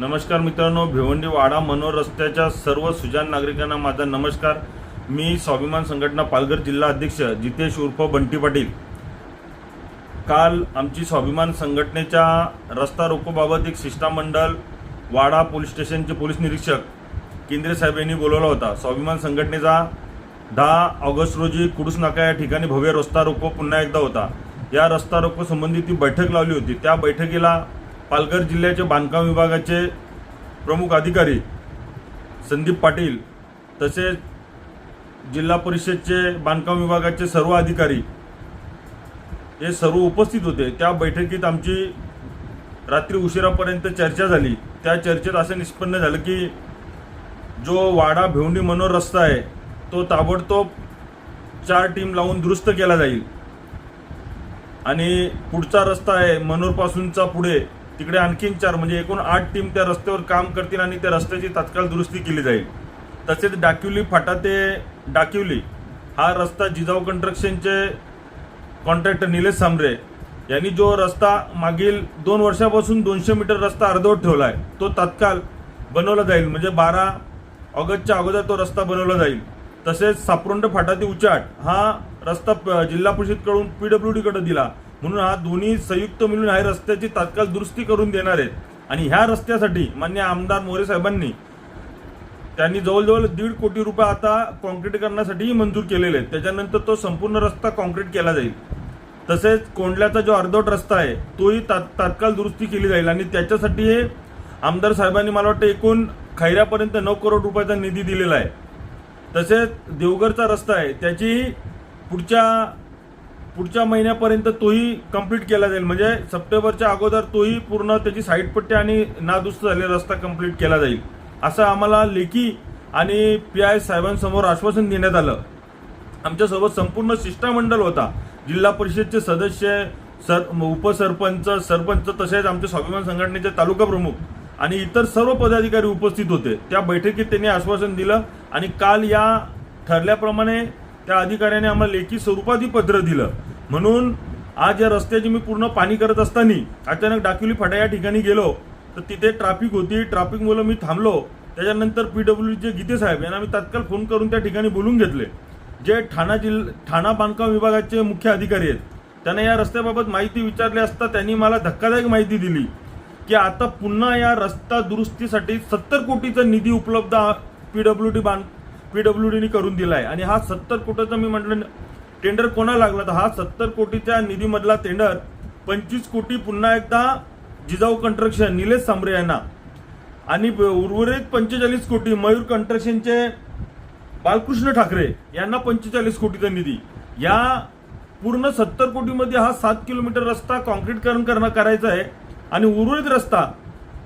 नमस्कार मित्रांनो भिवंडी वाडा मनोर रस्त्याच्या सर्व सुजान नागरिकांना माझा नमस्कार. मी स्वाभिमान संघटना पालघर जिल्हा अध्यक्ष जितेश उर्फ बंटी पाटील. काल आमची स्वाभिमान संघटनेच्या रस्ता रोकोबाबत एक शिष्टमंडळ वाडा पोलीस स्टेशनचे पोलीस निरीक्षक केंद्रे साहेब यांनी बोलवला होता. स्वाभिमान संघटनेचा दहा ऑगस्ट रोजी कुडूस नाका या ठिकाणी भव्य रस्ता रोको पुन्हा एकदा होता. या रस्ता रोको संबंधी ती बैठक लावली होती. त्या बैठकीला पालघर जिल्ह्याचे बांधकाम विभागाचे प्रमुख अधिकारी संदीप पाटील तसेच जिल्हा परिषदचे बांधकाम विभागाचे सर्व अधिकारी हे सर्व उपस्थित होते. त्या बैठकीत आमची रात्री उशिरापर्यंत चर्चा झाली. त्या चर्चेत असं निष्पन्न झालं की जो वाडा भिवणी मनोर रस्ता आहे तो ताबडतोब चार टीम लावून दुरुस्त केला जाईल. आणि पुढचा रस्ता आहे मनोरपासूनचा पुढे तिकडे आणखीन चार म्हणजे एकूण आठ टीम त्या रस्त्यावर काम करतील आणि त्या रस्त्याची तात्काळ दुरुस्ती केली जाईल. तसेच डाकिवली फाटा ते डाकिवली हा रस्ता जिजाऊ कन्स्ट्रक्शनचे कॉन्ट्रॅक्टर निलेश सांबरे यांनी जो रस्ता मागील दोन वर्षापासून दोनशे मीटर रस्ता अर्धवट ठेवला आहे तो तात्काळ बनवला जाईल. म्हणजे बारा ऑगस्टच्या अगोदर तो रस्ता बनवला जाईल. तसेच सापरोंड फाटा ते उचाट हा रस्ता प- जिल्हा परिषदकडून पीडब्ल्यू कडे दिला. म्हणून हा दोन्ही संयुक्त मिळून ह्या रस्त्याची तात्काळ दुरुस्ती करून देणार आहेत. आणि ह्या रस्त्यासाठी मान्य आमदार मोरे साहेबांनी त्यांनी जवळजवळ दीड कोटी रुपये आता कॉन्क्रीट करण्यासाठीही मंजूर केलेले आहेत. त्याच्यानंतर तो संपूर्ण रस्ता कॉन्क्रीट केला जाईल. तसेच कोंडल्याचा जो अर्धवट रस्ता आहे तोही तात तात्काळ दुरुस्ती केली जाईल. आणि त्याच्यासाठी हे आमदार साहेबांनी मला वाटतं एकूण खैऱ्यापर्यंत नऊ करोड रुपयाचा निधी दिलेला आहे. तसेच देवघरचा रस्ता आहे त्याची पुढच्या पुढच्या महिन्यापर्यंत तोही कंप्लीट केला जाईल. म्हणजे सप्टेंबरच्या अगोदर तोही पूर्ण त्याची साईडपट्टी आणि नादुस्त झालेला रस्ता कंप्लीट केला जाईल. असं आम्हाला लेखी आणि पी आय साहेबांसमोर आश्वासन देण्यात आलं. आमच्यासोबत संपूर्ण शिष्टमंडळ होता. जिल्हा परिषदचे सदस्य सर उपसरपंच सरपंच तसेच आमचे स्वाभिमान संघटनेचे तालुका प्रमुख आणि इतर सर्व पदाधिकारी उपस्थित होते. त्या बैठकीत त्यांनी आश्वासन दिलं आणि काल या ठरल्याप्रमाणे त्या अधिकाऱ्याने आम्हाला लेखी स्वरूपातही पत्र दिलं. म्हणून आज या रस्त्याची मी पूर्ण पाणी करत असताना अचानक डाकिवली फाटा या ठिकाणी गेलो. तर तिथे ट्रॅफिक होती. ट्रॅफिक मुलं मी थांबलो. त्याच्यानंतर पी पीडब्ल्यूचे गीते साहेब यांना मी तात्काळ फोन करून त्या ठिकाणी बोलून घेतले. जे ठाणा जिल्हा ठाणा बांधकाम विभागाचे मुख्य अधिकारी आहेत त्यांना या रस्त्याबाबत माहिती विचारली असता त्यांनी मला धक्कादायक माहिती दिली की आता पुन्हा या रस्ता दुरुस्तीसाठी सत्तर कोटीचा निधी उपलब्ध पी डब्ल्यू डी बांध पीडब्ल्यू डीने करून दिला आहे आणि हा सत्तर कोटीचा मी म्हटलं टेंडर कोणा लागला तर हा सत्तर कोटीच्या निधीमधला टेंडर पंचवीस कोटी पुन्हा एकदा जिजाऊ कंस्ट्रक्शन निलेश सांबरे यांना. आणि उर्वरित पंचेचाळीस कोटी मयूर कंस्ट्रक्शनचे बालकृष्ण ठाकरे यांना पंचेचाळीस कोटीचा निधी. या पूर्ण सत्तर कोटीमध्ये हा सात किलोमीटर रस्ता कॉन्क्रीटकरण करणं करायचा आहे. आणि उर्वरित रस्ता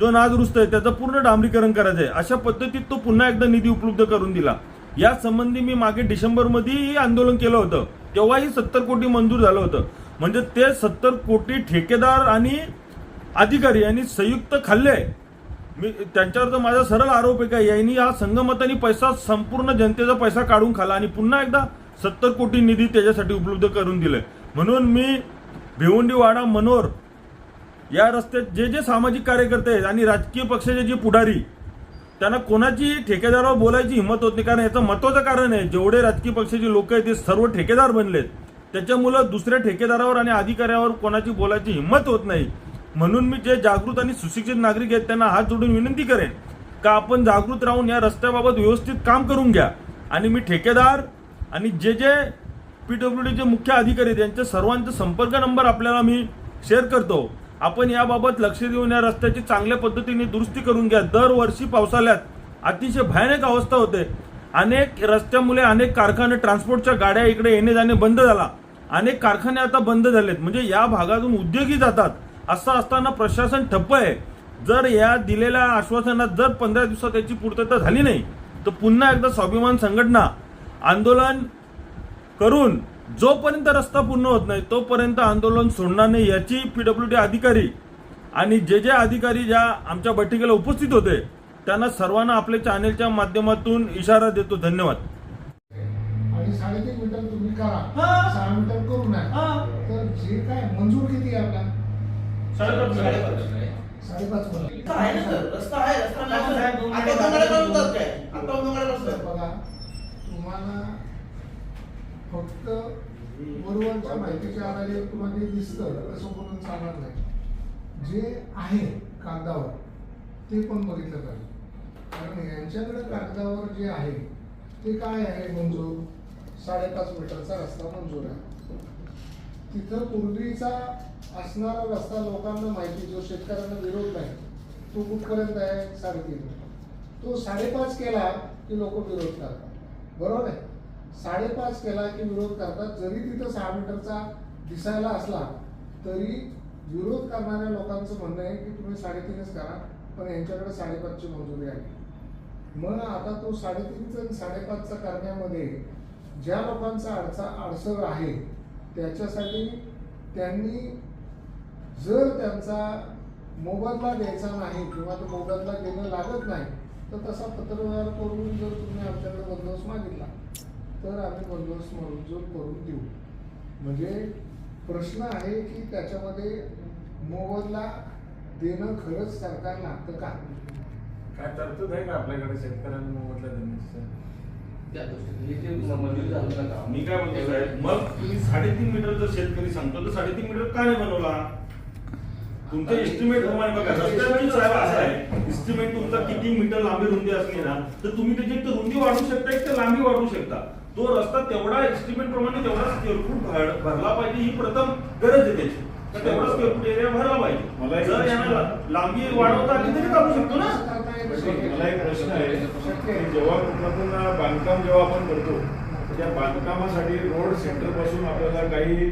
जो नादुरुस्त आहे त्याचं पूर्ण डांबरीकरण करायचं आहे. अशा पद्धतीत तो पुन्हा एकदा निधी उपलब्ध करून दिला. या संबंधी मी मागे डिसेंबरमध्येही आंदोलन केलं होतं. तेव्हाही सत्तर कोटी मंजूर झालं होतं. म्हणजे ते सत्तर कोटी ठेकेदार आणि अधिकारी यांनी संयुक्त खाल्ले. मी त्यांच्यावर तर माझा सरळ आरोप आहे का? यांनी हा संगमतानी पैसा संपूर्ण जनतेचा पैसा काढून खाला आणि पुन्हा एकदा सत्तर कोटी निधी त्याच्यासाठी उपलब्ध करून दिले. म्हणून मी भिवंडी वाडा मनोर या रस्त्यात जे जे सामाजिक कार्यकर्ते आहेत आणि राजकीय पक्षाचे जे पुढारी त्यांना कोणाची ठेकेदारावर बोलायची हिंमत होत नाही. कारण याचं महत्वाचं कारण आहे जेवढे राजकीय पक्षाचे लोक आहेत ते सर्व ठेकेदार बनलेत. त्याच्यामुळं दुसऱ्या ठेकेदारावर आणि अधिकाऱ्यावर कोणाची बोलायची हिंमत होत नाही. म्हणून मी जे जागृत आणि सुशिक्षित नागरिक आहेत त्यांना हात जोडून विनंती करेन का आपण जागृत राहून या रस्त्याबाबत व्यवस्थित काम करून घ्या. आणि मी ठेकेदार आणि जे जे पी डब्ल्यू डीचे मुख्य अधिकारी आहेत यांच्या सर्वांचा संपर्क नंबर आपल्याला मी शेअर करतो. आपण याबाबत लक्ष देऊन या रस्त्याची चांगल्या पद्धतीने दुरुस्ती करून घ्या. दरवर्षी पावसाळ्यात अतिशय भयानक अवस्था होते. अनेक रस्त्यामुळे अनेक कारखाने ट्रान्सपोर्टच्या गाड्या इकडे येणे जाणे बंद झाला. अनेक कारखाने आता बंद झालेत. म्हणजे या भागातून उद्योगी जातात असं असताना प्रशासन ठप्प आहे. जर या दिलेल्या आश्वासनात जर पंधरा दिवसात याची पूर्तता झाली नाही तर पुन्हा एकदा स्वाभिमान संघटना आंदोलन करून जोपर्यंत रस्ता पूर्ण होत नाही तोपर्यंत आंदोलन सोडणार नाही याची पीडब्ल्यू डी अधिकारी आणि जे जे अधिकारी ज्या आमच्या बैठकीला उपस्थित होते त्यांना सर्वांना आपल्या चॅनेलच्या माध्यमातून इशारा देतो. धन्यवाद. आणि साडेतीन मीटर तुम्ही करा. हा. सहा मीटर करू नये हा. तर जे काय मंजूर किती आपला साडेपाच बघा तुम्हाला फक्त बरोबरच्या माहितीच्या आधारे तुम्हाला जे दिसतं असं म्हणून चालणार नाही. जे आहे कागदावर ते पण बघितलं पाहिजे. कारण यांच्याकडे कागदावर जे आहे ते काय आहे मंजूर साडेपाच मीटरचा रस्ता मंजूर आहे. तिथं पूर्वीचा असणारा रस्ता लोकांना माहिती जो शेतकऱ्यांना विरोध नाही तो कुठपर्यंत आहे? साडेतीन. तो साडेपाच केला की लोक विरोध करतात. बरोबर आहे? साडेपाच केला की विरोध करतात. जरी तिथं सहा मीटरचा दिसायला असला तरी विरोध करणाऱ्या लोकांचं म्हणणं आहे की तुम्ही साडेतीनच करा पण यांच्याकडे साडेपाचची मंजुरी आहे. मग आता तो साडेतीनचा आणि साडेपाचचा करण्यामध्ये ज्या लोकांचा अडचा अडसर आहे त्याच्यासाठी त्यांनी जर त्यांचा मोबदला द्यायचा नाही किंवा तो मोबदला देणं लागत नाही तर तसा पत्रव्यवहार करून जर तुम्ही आमच्याकडे बंदोबस्त मागितला तर आम्ही बंदोबस्त मंजूर करून देऊ. म्हणजे प्रश्न आहे की त्याच्यामध्ये मोबदला देणं खरंच सरकार लागतं का? काय तरतूद आहे का आपल्याकडे शेतकऱ्यांना मोबदला देण्याची? त्या दृष्टीने. जे मंजुरी झालं काम मी काय साहेब मग तुम्ही साडेतीन मीटर जर शेतकरी सांगतो तर साडेतीन मीटर का नाही बनवला? तुमचं एस्टिमेट प्रमाणे बघा रस्त्याची साहेब असं आहे. एस्टिमेट तुमचा किती मीटर लांबी रुंदी असली ना तर तुम्ही त्याची एक तर रुंदी वाढवू शकता एक तर लांबी वाढवू शकता. तो रस्ता तेवढा एस्टिमेट प्रमाणे तेवढा स्क्वेअर फूट भर- भरला पाहिजे ही प्रथम गरज आहे त्याची. तेवढा स्क्वेअर फूट एरिया भरला मला पाहिजे एक जर प्रश्न- यांना लांबी वाढवता आली तरी काढू शकतो ना? मला एक प्रश्न आहे. की जेव्हा कुठलं पण बांधकाम जेव्हा आपण करतो त्या बांधकामासाठी रोड सेंटरपासून आपल्याला काही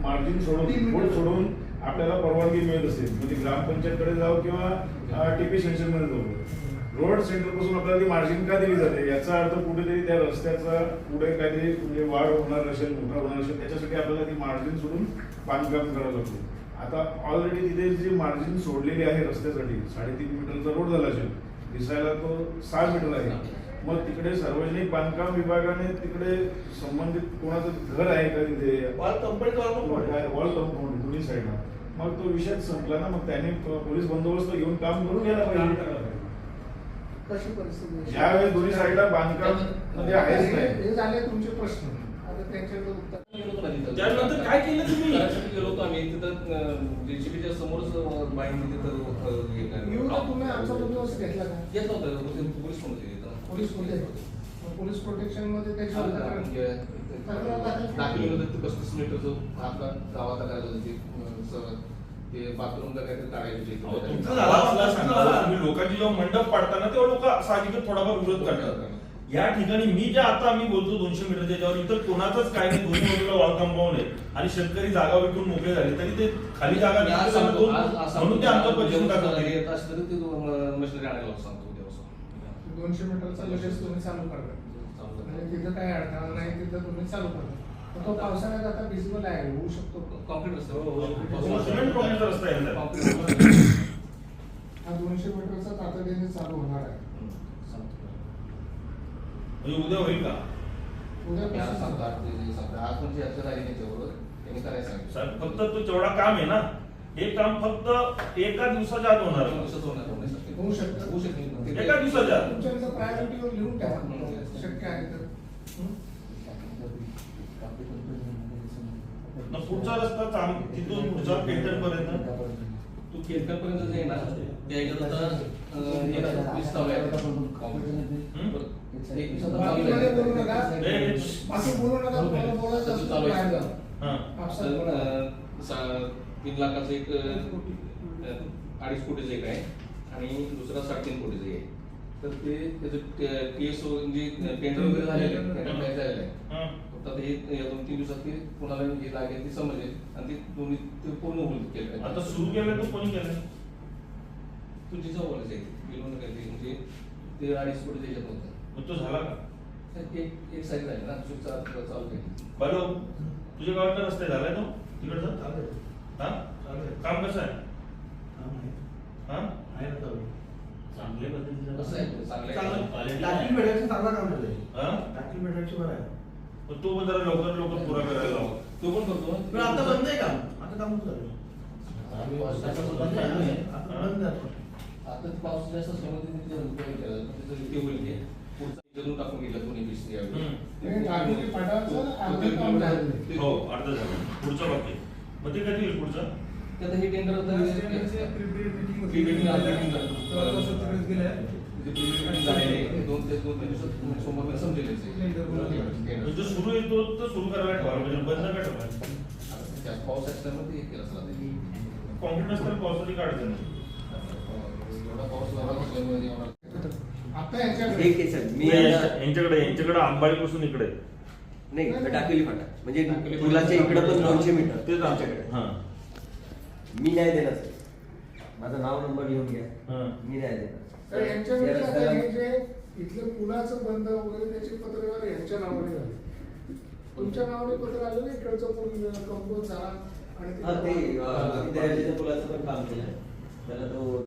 मार्जिन सोडून रोड सोडून आपल्याला परवानगी मिळत असेल म्हणजे ग्रामपंचायतकडे जाऊ किंवा टीपी सेंटरमध्ये जाऊ. रोड सेंटरपासून आपल्याला ती मार्जिन का दिली जाते? याचा अर्थ कुठेतरी त्या रस्त्याचा पुढे काहीतरी म्हणजे वाढ होणार असेल मोठा होणार असेल त्याच्यासाठी आपल्याला ती मार्जिन सोडून बांधकाम करावं लागतं. आता ऑलरेडी तिथे जी मार्जिन सोडलेली आहे रस्त्यासाठी साडेतीन मीटरचा रोड झाला असेल दिसायला तो सहा मीटर आहे. मग तिकडे सार्वजनिक बांधकाम विभागाने तिकडे संबंधित कोणाचं घर आहे का तिथे वॉल कंपाऊंड. वॉल कंपाऊंड दोन्ही साईडला मग तो विषय संपला ना मग त्यांनी पोलीस बंदोबस्त घेऊन काम करून घ्यायला पाहिजे कशी परिस्थिती आहे? ज्यावेळेस दोन्ही साईडला बांधकाम म्हणजे आहेच नाही हे झाले तुमचे प्रश्न आता त्यांच्याकडे उत्तर. त्यानंतर काय केलं तुम्ही? गेलो होतो आम्ही तिथं जेसीबीच्या समोरच बाईंनी तिथं तुम्ही आमचा बंदोबस्त घेतला का येत होतं ते पोलीस तिथं. पोलीस होते मग पोलीस प्रोटेक्शनमध्ये त्याची दाखल होतं ते पस्तीस आपला गावाचा होतं बाथरूमला काहीतरी काढायचं लोकांची जेव्हा मंडप पाडताना तेव्हा लोक साहजिकच थोडाफार विरोध करतात. या ठिकाणी मी जे आता आम्ही बोलतो दोनशे मीटर त्याच्यावर इतर कोणाचाच काय नाही दोन्ही बाजूला वॉल कंपाऊंड आहे आणि शेतकरी जागा विकून मोकळे झाले तरी ते खाली जागा म्हणून ते. आमचं मशिनरी आणायला सांगतो. दोनशे मीटरचा लगेच तुम्ही चालू करता चालू म्हणजे. तिथं काही अडथळा नाही तिथं तुम्ही चालू करता तो पावसाळ्यात आता भिजवला आहे होऊ शकतो कॉन्क्रीट रस्ता आहे ना. कॉन्क्रीट. हा दोनशे मीटरचा तातडीने चालू होणार आहे म्हणजे उद्या होईल का याला सांगतो, आज ते सांगतो. आज पण चर्चा झाली त्याच्याबरोबर. त्यांनी करायला सांगितलं. फक्त तो तेवढा काम आहे ना हे काम फक्त एका दिवसाच्या आत होणार दिवसात होणार. होऊ शकतं. होऊ शकतं. एका दिवसाच्या. तुमच्या प्रायोरिटीवर लिहून ठेवा शक्य आहे तर हं? न पुढचा रस्ता चांग तिथून पुढचा पेंटर पर्यंत तू जे वीस वीस आहे. बाहेर जा. हा आपसात तर, बोला. अं, सा- तीन लाखाचं एक अडीच कोटीचं एक आहे आणि दुसरा साडेतीन कोटीचं आहे. तर ते त्याचं केस म्हणजे टेंडर वगैरे झालेलं आहे टेंडर काय झालेलं आहे. हा. फक्त आता हे या दोन तीन दिवसात ते कोणाला हे लागेल ते समजेल. आणि ते दोन्ही ते पूर्ण होईल केलं आता सुरू केलं तर कोणी केलं तू जिजा बोलायचं आहे. बिलून काय ते म्हणजे ते अडीच कोटी त्याच्यात होतं. मग तो झाला का? एक एक साईड झाली ना. दुसरी चालू चालू केली. बलो तुझ्या गावाचा रस्ता झालाय तो? तिकडचा? हा? काम कसं आहे. हा? चांगल्या पद्धतीचं कसं आहे चांगलं. आहे. टाकी भेटायचं चांगला काम झालंय हा? टाकी भेटायची बरं आहे. मग तो पण जरा लवकर लवकर पुरा करायला लावा. तो पण करतो. पण आता बंद आहे काम. आता काम चालू आहे. आहे. आता बंद आहे. आता ते पाऊस जास्त असल्यामुळे ते तिथे उपाय केला पण त्याचं ते होईल ते. पुढचा इकडून टाकून गेला यावेळी हे टाकून अर्धं काम झालं. हो अर्ध झालं. पुढचं बाकी. मग ते कधी होईल पुढचं? ते आता हे टेंडर. जे ते दोन ते दोन दिवसात संपलेलं आहे. म्हणजे सुरू येतो तर सुरू करायला ठेवा म्हणजे बंद काय ठेवा त्यात पाऊस असल्यामुळे ते केलं असलं ते. कॉन्क्रीट असताना पावसाची काय अडचण नाही. एवढा पाऊस लागला असल्यामुळे यांच्याकडे यांच्याकडे आंबाळीपासून इकडे नाही टाकेली फाटा म्हणजे. पुलाच्या इकडे पण दोनशे मीटर तेच आमच्याकडे हा मी नाही देणार सर. माझं नाव नंबर लिहून घ्या. हा. मी नाही देणार. तर यांच्याकडे या आता रस्त्याला- जे इथलं पुलाचं बंद वगैरे त्याचे पत्रव्यवहार यांच्या नावाने झाले. तुमच्या नावाने पत्र आलं ना इकडचं पूल कंपोज झाला आणि हा ते तिथं- अं, विद्यार्थ्याच्या पुलाचं पण काम केलं त्याला तो